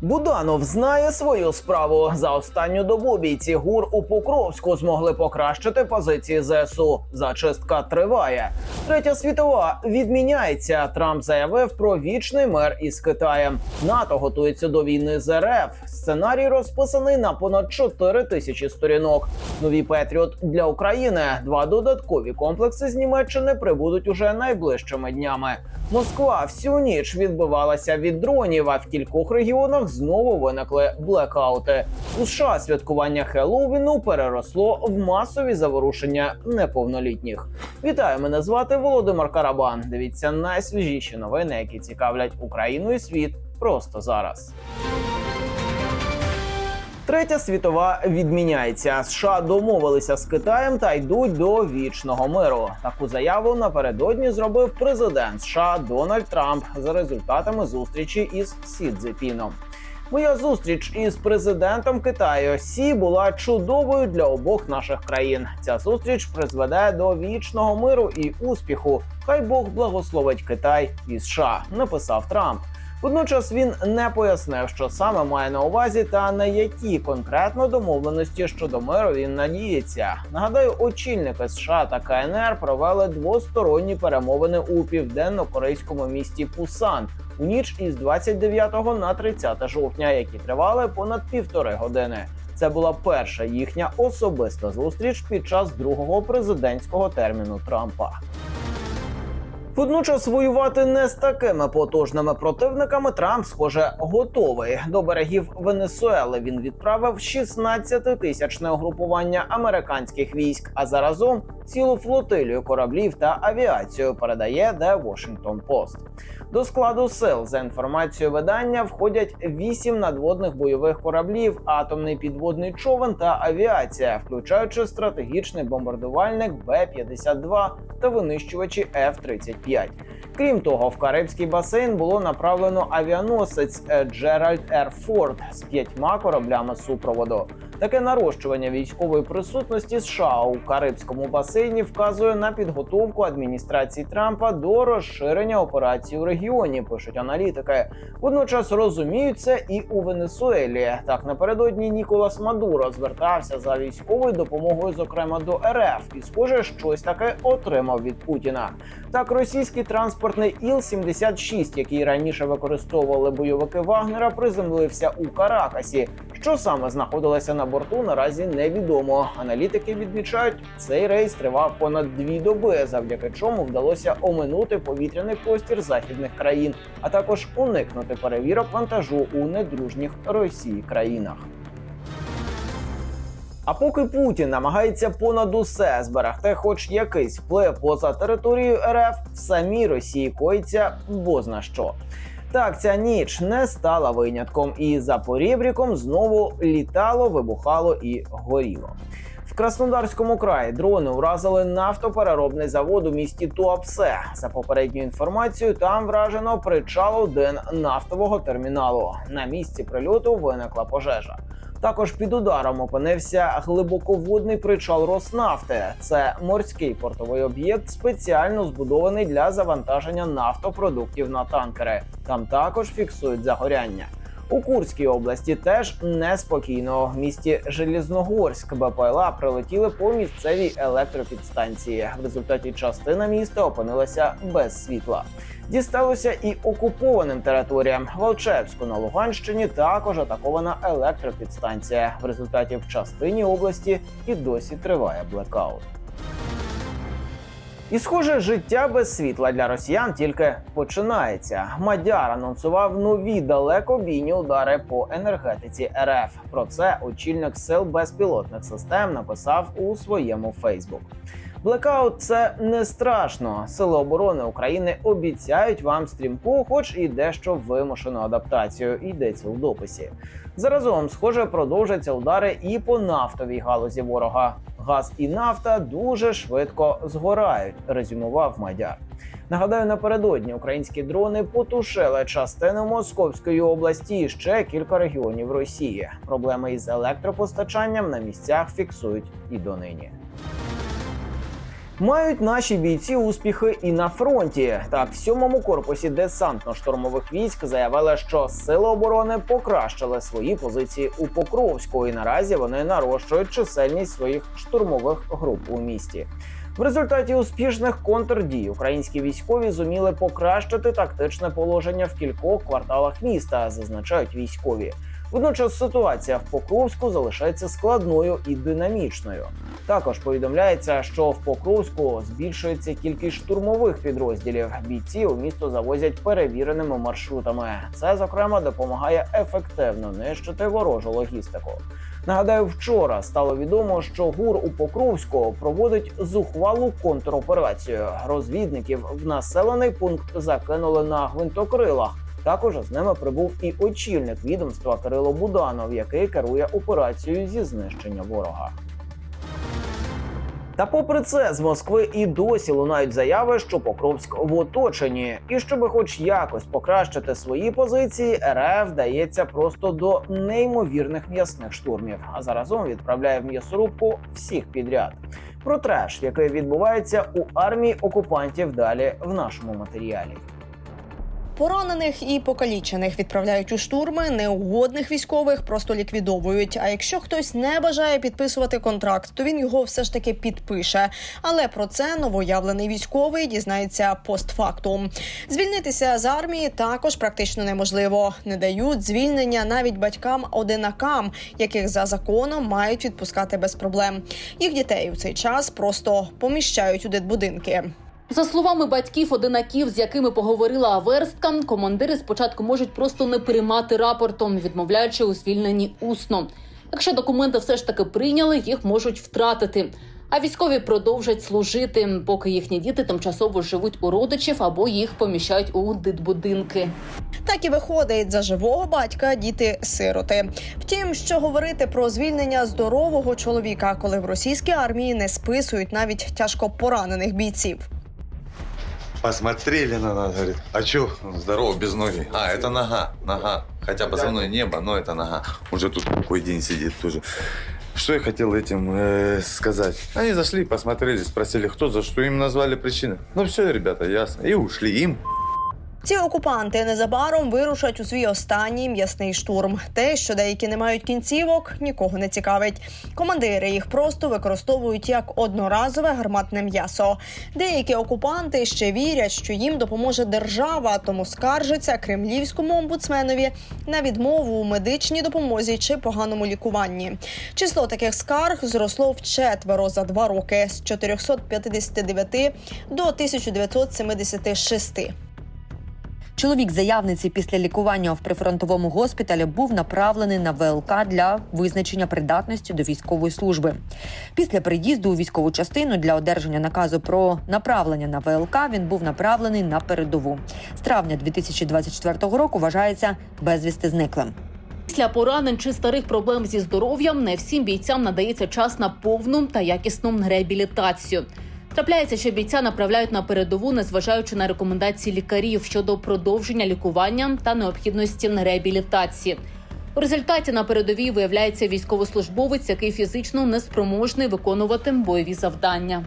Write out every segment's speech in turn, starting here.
Буданов знає свою справу. За останню добу бійці ГУР у Покровську змогли покращити позиції ЗСУ. Зачистка триває. Третя світова відміняється. Трамп заявив про вічний мир із Китаєм. НАТО готується до війни з РФ. Сценарій розписаний на понад 4 тисячі сторінок. Нові Петріот для України. Два додаткові комплекси з Німеччини прибудуть уже найближчими днями. Москва всю ніч відбивалася від дронів, а в кількох регіонах знову виникли блекаути. У США святкування Хеллоуіну переросло в масові заворушення неповнолітніх. Вітаю, мене звати Володимир Карабан. Дивіться найсвіжіші новини, які цікавлять Україну і світ просто зараз. Третя світова відміняється. США домовилися з Китаєм та йдуть до вічного миру. Таку заяву напередодні зробив президент США Дональд Трамп за результатами зустрічі із Сі Цзепіном. Моя зустріч із президентом Китаю Сі була чудовою для обох наших країн. Ця зустріч призведе до вічного миру і успіху. Хай Бог благословить Китай і США, написав Трамп. Водночас він не пояснив, що саме має на увазі, та на які конкретно домовленості щодо миру він надіється. Нагадаю, очільники США та КНР провели двосторонні перемовини у південно-корейському місті Пусан у ніч із 29 на 30 жовтня, які тривали понад півтори години. Це була перша їхня особиста зустріч під час другого президентського терміну Трампа. Водночас воювати не з такими потужними противниками Трамп, схоже, готовий. До берегів Венесуели він відправив 16-тисячне угрупування американських військ, а заразом цілу флотилію кораблів та авіацію передає The Washington Post. До складу сил за інформацією видання входять 8 надводних бойових кораблів, атомний підводний човен та авіація, включаючи стратегічний бомбардувальник Б-52 та винищувачі F-35. Крім того, в Карибський басейн було направлено авіаносець е, Джеральд Р. Форд з п'ятьма кораблями супроводу. Таке нарощування військової присутності США у Карибському басейні вказує на підготовку адміністрації Трампа до розширення операцій у регіоні. Пишуть аналітики. Водночас розуміють це і у Венесуелі. Так напередодні Ніколас Мадуро звертався за військовою допомогою, зокрема до РФ, і схоже, щось таке отримав від Путіна. Так, російський транспортний Іл-76, який раніше використовували бойовики Вагнера, приземлився у Каракасі. Що саме знаходилося на борту, наразі невідомо. Аналітики відмічають, цей рейс тривав понад дві доби, завдяки чому вдалося оминути повітряний простір західних країн, а також уникнути перевірок вантажу у недружніх Росії країнах. А поки Путін намагається понад усе зберегти хоч якийсь вплив поза територією РФ, в самій Росії коїться бозна що. Так, ця ніч не стала винятком, і за порібріком знову літало, вибухало і горіло. В Краснодарському краї дрони уразили нафтопереробний завод у місті Туапсе. За попередньою інформацією, там вражено причал один нафтового терміналу. На місці прильоту виникла пожежа. Також під ударом опинився глибоководний причал Роснафти. Це морський портовий об'єкт, спеціально збудований для завантаження нафтопродуктів на танкери. Там також фіксують загоряння. У Курській області теж неспокійно. В місті Желізногорськ БПЛА прилетіли по місцевій електропідстанції. В результаті частина міста опинилася без світла. Дісталося і окупованим територіям. В Алчевську на Луганщині також атакована електропідстанція. В результаті в частині області і досі триває блекаут. І схоже, життя без світла для росіян тільки починається. Мадяр анонсував нові далекобійні удари по енергетиці РФ. Про це очільник сил безпілотних систем написав у своєму Фейсбук. Блекаут це не страшно. Сили оборони України обіцяють вам стрімку, хоч і дещо вимушену адаптацію. Йдеться у дописі. Заразом, схоже, продовжаться удари і по нафтовій галузі ворога. Газ і нафта дуже швидко згорають, резюмував Мадяр. Нагадаю, напередодні українські дрони потушили частину Московської області і ще кілька регіонів Росії. Проблеми із електропостачанням на місцях фіксують і донині. Мають наші бійці успіхи і на фронті. Так, в сьомому корпусі десантно-штурмових військ заявили, що сили оборони покращили свої позиції у Покровську, і наразі вони нарощують чисельність своїх штурмових груп у місті. В результаті успішних контрдій українські військові зуміли покращити тактичне положення в кількох кварталах міста, зазначають військові. Водночас ситуація в Покровську залишається складною і динамічною. Також повідомляється, що в Покровську збільшується кількість штурмових підрозділів. Бійці у місто завозять перевіреними маршрутами. Це зокрема допомагає ефективно нищити ворожу логістику. Нагадаю, вчора стало відомо, що ГУР у Покровську проводить зухвалу контроперацію. Розвідників в населений пункт закинули на гвинтокрилах. Також з ними прибув і очільник відомства Кирило Буданов, який керує операцією зі знищення ворога. Та попри це, з Москви і досі лунають заяви, що Покровськ в оточенні, і щоб хоч якось покращити свої позиції, РФ вдається просто до неймовірних м'ясних штурмів, а заразом відправляє в м'ясорубку всіх підряд. Про треш, який відбувається у армії окупантів, далі в нашому матеріалі. Поранених і покалічених відправляють у штурми, неугодних військових просто ліквідовують. А якщо хтось не бажає підписувати контракт, то він його все ж таки підпише. Але про це новоявлений військовий дізнається постфактум. Звільнитися з армії також практично неможливо. Не дають звільнення навіть батькам одинакам, яких за законом мають відпускати без проблем. Їх дітей у цей час просто поміщають у дитбудинки. За словами батьків одинаків, з якими поговорила Аверстка, командири спочатку можуть просто не приймати рапортом, відмовляючи у звільненні усно. Якщо документи все ж таки прийняли, їх можуть втратити. А військові продовжать служити, поки їхні діти тимчасово живуть у родичів або їх поміщають у дитбудинки. Так і виходить за живого батька діти сироти. Втім, що говорити про звільнення здорового чоловіка, коли в російській армії не списують навіть тяжко поранених бійців. Посмотрели на нас, говорит, а чё? Здорово, без ноги. А, это нога, нога. Хотя позывной небо, но это нога. Уже тут какой день сидит тоже. Что я хотел этим э, сказать? Они зашли, посмотрели, спросили, кто за что им назвали причины. Ну все, ребята, ясно. И ушли им. Ці окупанти незабаром вирушать у свій останній м'ясний штурм. Те, що деякі не мають кінцівок, нікого не цікавить. Командири їх просто використовують як одноразове гарматне м'ясо. Деякі окупанти ще вірять, що їм допоможе держава, тому скаржаться кремлівському омбудсменові на відмову у медичній допомозі чи поганому лікуванні. Число таких скарг зросло вчетверо за два роки з 459 до 1976. Чоловік заявниці після лікування в прифронтовому госпіталі був направлений на ВЛК для визначення придатності до військової служби. Після приїзду у військову частину для одержання наказу про направлення на ВЛК він був направлений на передову. З травня 2024 року вважається безвісти зниклим. Після поранень чи старих проблем зі здоров'ям не всім бійцям надається час на повну та якісну реабілітацію. Трапляється, що бійця направляють на передову, незважаючи на рекомендації лікарів щодо продовження лікування та необхідності реабілітації. У результаті на передовій виявляється військовослужбовець, який фізично неспроможний виконувати бойові завдання.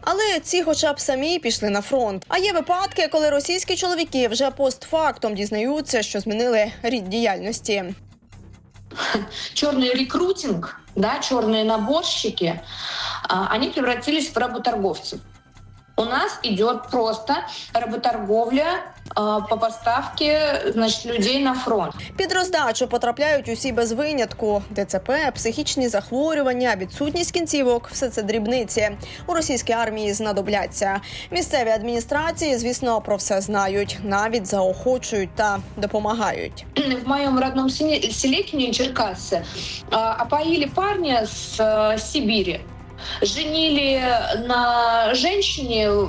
Але ці, хоча б самі пішли на фронт. А є випадки, коли російські чоловіки вже постфактом дізнаються, що змінили рід діяльності. черный рекрутинг, да, черные наборщики, они превратились в работорговцев. У нас идет просто работорговля по поставке значит, людей на фронт. Під роздачу потрапляють усі без винятку: ДЦП, психічні захворювання, відсутність кінцівок все це дрібниці. У російській армії знадобляться. Місцеві адміністрації, звісно, про все знають, навіть заохочують та допомагають. В моем родном селе, селе Черкассы а, опоили парня с а, Сибири. Женили на женщине э,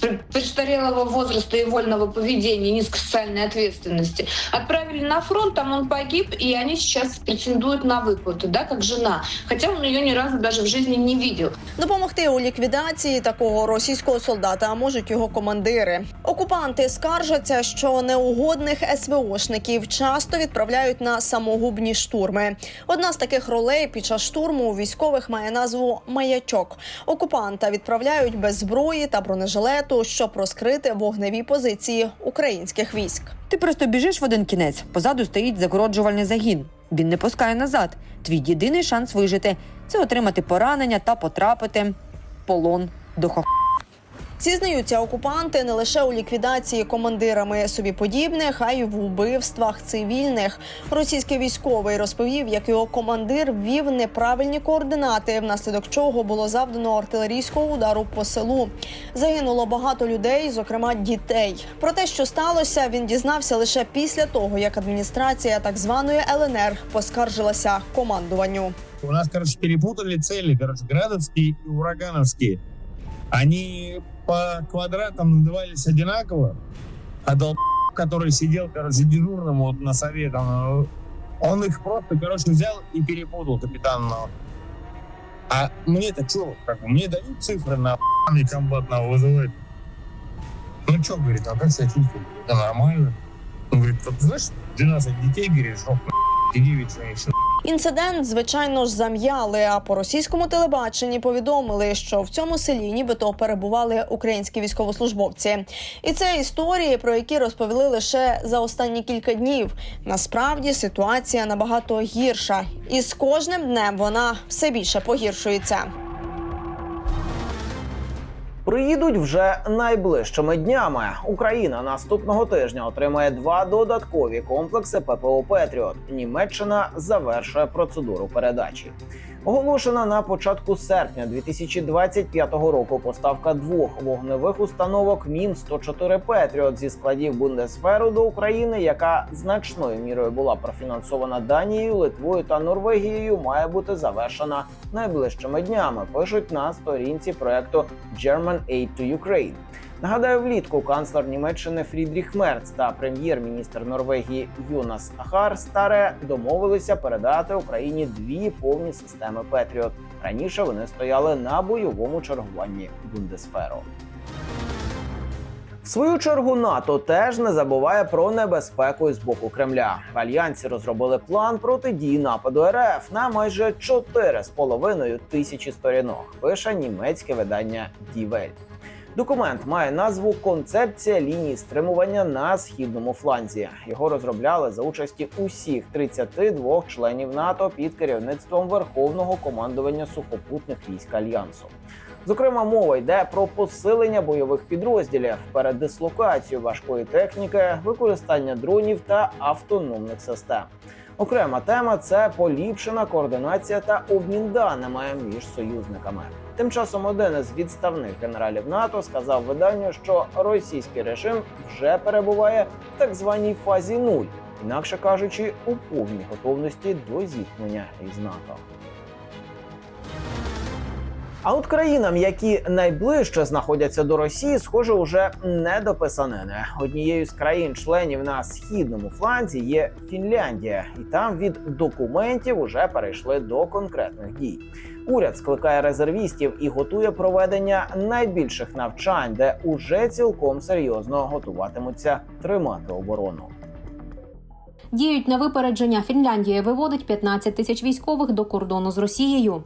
пр- престарелого возраста и вольного поведения, низкой социальной ответственности. Отправили на фронт, там он погиб, и они сейчас претендуют на выплату, да, как жена. Хотя он ее ни разу даже в жизни не видел. Допомогти у ліквідації такого російського солдата можуть його командири. Окупанти скаржаться, що неугодних СВОшників часто відправляють на самогубні штурми. Одна з таких ролей під час штурму у військових має назву маячок. Окупанта відправляють без зброї та бронежилету, щоб розкрити вогневі позиції українських військ. Ти просто біжиш в один кінець, позаду стоїть загороджувальний загін. Він не пускає назад. Твій єдиний шанс вижити це отримати поранення та потрапити в полон до хох. Зізнаються окупанти не лише у ліквідації командирами собі подібних, а й в убивствах цивільних. Російський військовий розповів, як його командир ввів неправильні координати, внаслідок чого було завдано артилерійського удару по селу. Загинуло багато людей, зокрема дітей. Про те, що сталося, він дізнався лише після того, як адміністрація так званої ЛНР поскаржилася командуванню. У нас, короче, перепутали цели, короче, градовские и урагановские. Они по квадратам назывались одинаково, а долб, который сидел, короче, дежурным вот на сове, там, он их просто, короче, взял и перепутал капитан. А мне-то что, как бы, мне дают цифры на мне комбат на вызывает. Ну что, говорит, а как себя чувствует? Это нормально. Он говорит, «Вот знаешь, 12 детей, говорит, что 9 женщин. Інцидент, звичайно ж, зам'яли. А по російському телебаченні повідомили, що в цьому селі нібито перебували українські військовослужбовці. І це історії, про які розповіли лише за останні кілька днів. Насправді ситуація набагато гірша, і з кожним днем вона все більше погіршується. Приїдуть вже найближчими днями. Україна наступного тижня отримає два додаткові комплекси ППО Петріот. Німеччина завершує процедуру передачі. Оголошена на початку серпня 2025 року поставка двох вогневих установок Мін 104 Петріот зі складів Бундесферу до України, яка значною мірою була профінансована Данією, Литвою та Норвегією, має бути завершена найближчими днями. Пишуть на сторінці проекту German Aid to Ukraine. Нагадаю, влітку канцлер Німеччини Фрідріх Мерц та прем'єр-міністр Норвегії Юнас Ахар Старе домовилися передати Україні дві повні системи Петріот. Раніше вони стояли на бойовому чергуванні Бундесферу. В свою чергу НАТО теж не забуває про небезпеку з боку Кремля. Альянсі розробили план протидії нападу РФ на майже 4,5 тисячі сторінок. Пише німецьке видання Die Welt. Документ має назву Концепція лінії стримування на східному фланзі. Його розробляли за участі усіх 32 членів НАТО під керівництвом Верховного командування сухопутних військ альянсу. Зокрема, мова йде про посилення бойових підрозділів, передислокацію важкої техніки, використання дронів та автономних систем. Окрема тема це поліпшена координація та обмін даними між союзниками. Тим часом один із відставних генералів НАТО сказав виданню, що російський режим вже перебуває в так званій фазі нуль, інакше кажучи, у повній готовності до зіткнення із НАТО. А от країнам, які найближче знаходяться до Росії, схоже, уже не до писанини. Однією з країн-членів на східному фланзі є Фінляндія, і там від документів уже перейшли до конкретних дій. Уряд скликає резервістів і готує проведення найбільших навчань, де уже цілком серйозно готуватимуться тримати оборону. Діють на випередження. Фінляндія виводить 15 тисяч військових до кордону з Росією.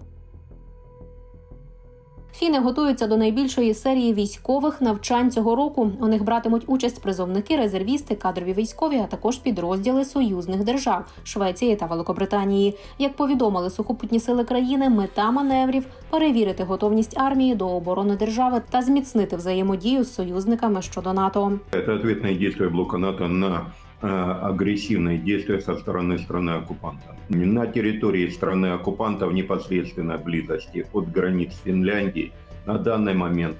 Фіни готуються до найбільшої серії військових навчань цього року. У них братимуть участь призовники, резервісти, кадрові військові, а також підрозділи союзних держав Швеції та Великобританії. Як повідомили сухопутні сили країни, мета маневрів перевірити готовність армії до оборони держави та зміцнити взаємодію з союзниками щодо НАТО. Это ответные действия блока НАТО на э, агрессивные действия со стороны страны-оккупанта. На территории страны-оккупанта в непосредственной близости от границ Финляндии на данный момент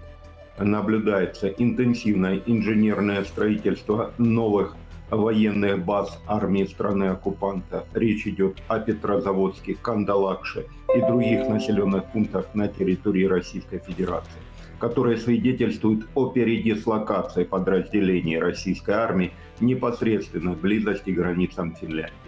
наблюдается интенсивное инженерное строительство новых военных баз армии страны-оккупанта. Речь идет о Петрозаводске, Кандалакше и других населенных пунктах на территории Российской Федерации которые свидетельствуют о передислокации подразделений российской армии непосредственно в близости к границам Финляндии.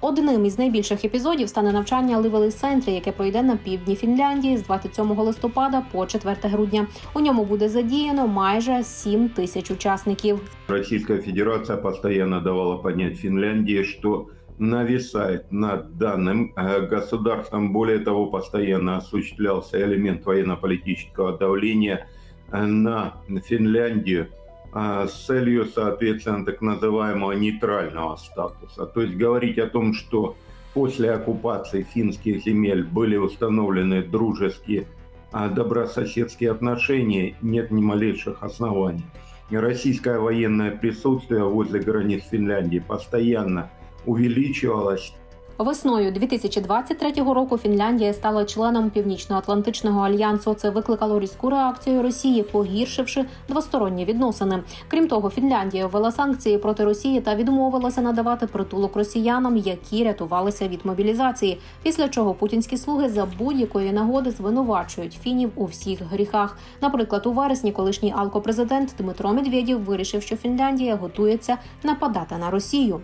Одним із найбільших епізодів стане навчання Ливели центрі, яке пройде на півдні Фінляндії з 27 листопада по 4 грудня. У ньому буде задіяно майже 7 тисяч учасників. Российская Федерация постоянно давала понять Финляндии, что нависает над данным э, государством. Более того, постоянно осуществлялся элемент военно-политического давления э, на Финляндию э, с целью, соответственно, так называемого нейтрального статуса. То есть говорить о том, что после оккупации финских земель были установлены дружеские, добрососедские отношения, нет ни малейших оснований. Российское военное присутствие возле границ Финляндии постоянно увеличивалось. Весною 2023 року Фінляндія стала членом Північно-Атлантичного альянсу. Це викликало різку реакцію Росії, погіршивши двосторонні відносини. Крім того, Фінляндія ввела санкції проти Росії та відмовилася надавати притулок росіянам, які рятувалися від мобілізації. Після чого путінські слуги за будь-якої нагоди звинувачують фінів у всіх гріхах. Наприклад, у вересні колишній алкопрезидент Дмитро Медведєв вирішив, що Фінляндія готується нападати на Росію.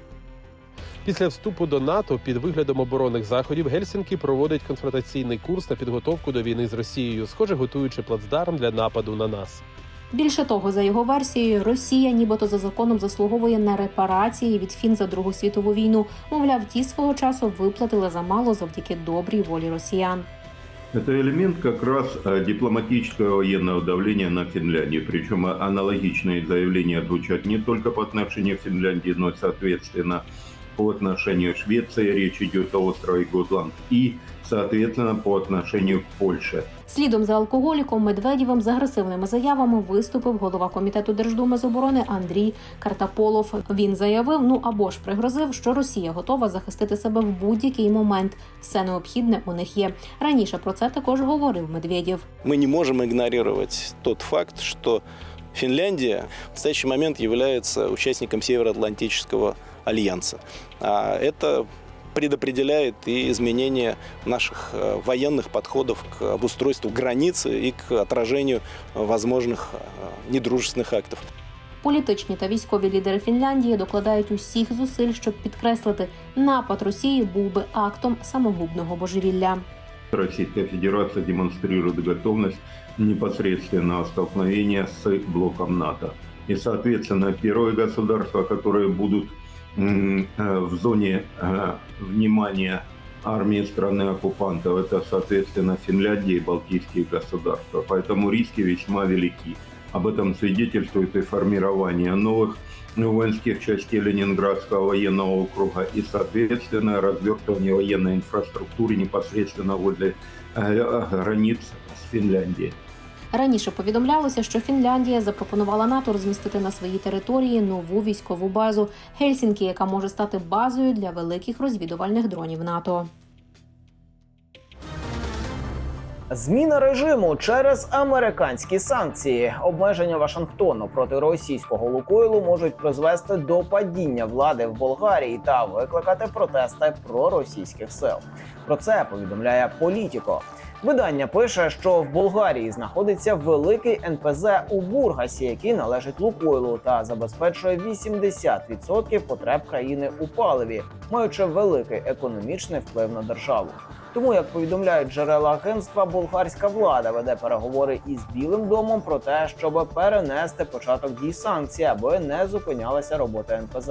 Після вступу до НАТО під виглядом оборонних заходів Гельсінкі проводить конфронтаційний курс на підготовку до війни з Росією, схоже, готуючи плацдарм для нападу на нас. Більше того, за його версією, Росія, нібито за законом, заслуговує на репарації від фін за Другу світову війну. Мовляв, ті свого часу виплатили замало завдяки добрій волі росіян. Это элемент как раз э, дипломатического военного давления на Финляндию. Причем аналогичные заявления звучат не только по отношению к Финляндии, но и, соответственно, по отношению к Швеции, речь идет о острове Готланд, и, соответственно, по отношению к Польше. Слідом за алкоголіком Медведєвим з агресивними заявами виступив голова комітету Держдуми з оборони Андрій Картаполов. Він заявив, ну або ж пригрозив, що Росія готова захистити себе в будь-який момент. Все необхідне у них є. Раніше про це також говорив Медведєв. мы не можем игнорировать тот факт, что Финляндия в настоящий момент является участником Североатлантического альянса. А это предопределяет и изменение наших э, военных подходов к обустройству границы и к отражению возможных э, недружественных актов. Політичні та військові лідери Фінляндії докладають усіх зусиль, щоб підкреслити, напад Росії був би актом самогубного божевілля. Российская Федерация демонстрирует готовность непосредственного столкновения с блоком НАТО. И, соответственно, первые государства, которые будут м, э, в зоне э, внимания армии страны-оккупантов, это, соответственно, Финляндия и Балтийские государства. Поэтому риски весьма велики. Об этом свидетельствует и формирование новых воинских частей Ленинградского военного округа и, соответственно, развертывание военной инфраструктуры непосредственно возле э, границ с Финляндией. Раніше повідомлялося, що Фінляндія запропонувала НАТО розмістити на своїй території нову військову базу Гельсінкі, яка може стати базою для великих розвідувальних дронів НАТО. Зміна режиму через американські санкції, обмеження Вашингтону проти російського Лукойлу можуть призвести до падіння влади в Болгарії та викликати протести проросійських сил. Про це повідомляє Політіко. Видання пише, що в Болгарії знаходиться великий НПЗ у Бургасі, який належить Лукойлу та забезпечує 80% потреб країни у паливі, маючи великий економічний вплив на державу. Тому, як повідомляють джерела агентства, болгарська влада веде переговори із Білим домом про те, щоб перенести початок дій санкцій, аби не зупинялася робота НПЗ.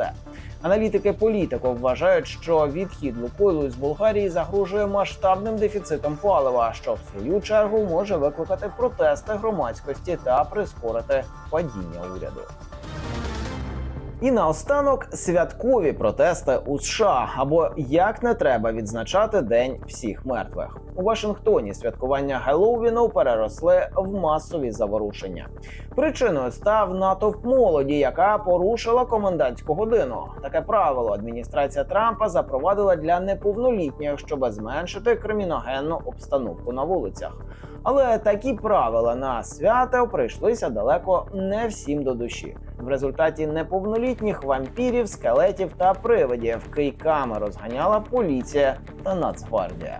Аналітики політико вважають, що відхід Лукойлу з Болгарії загрожує масштабним дефіцитом палива, що в свою чергу може викликати протести громадськості та прискорити падіння уряду. І наостанок святкові протести у США або як не треба відзначати День всіх мертвих у Вашингтоні. Святкування Геловіну переросли в масові заворушення. Причиною став натовп молоді, яка порушила комендантську годину. Таке правило адміністрація Трампа запровадила для неповнолітніх, щоб зменшити криміногенну обстановку на вулицях. Але такі правила на свято прийшлися далеко не всім до душі. В результаті неповнолітніх вампірів, скелетів та привидів кийками розганяла поліція та Нацгвардія.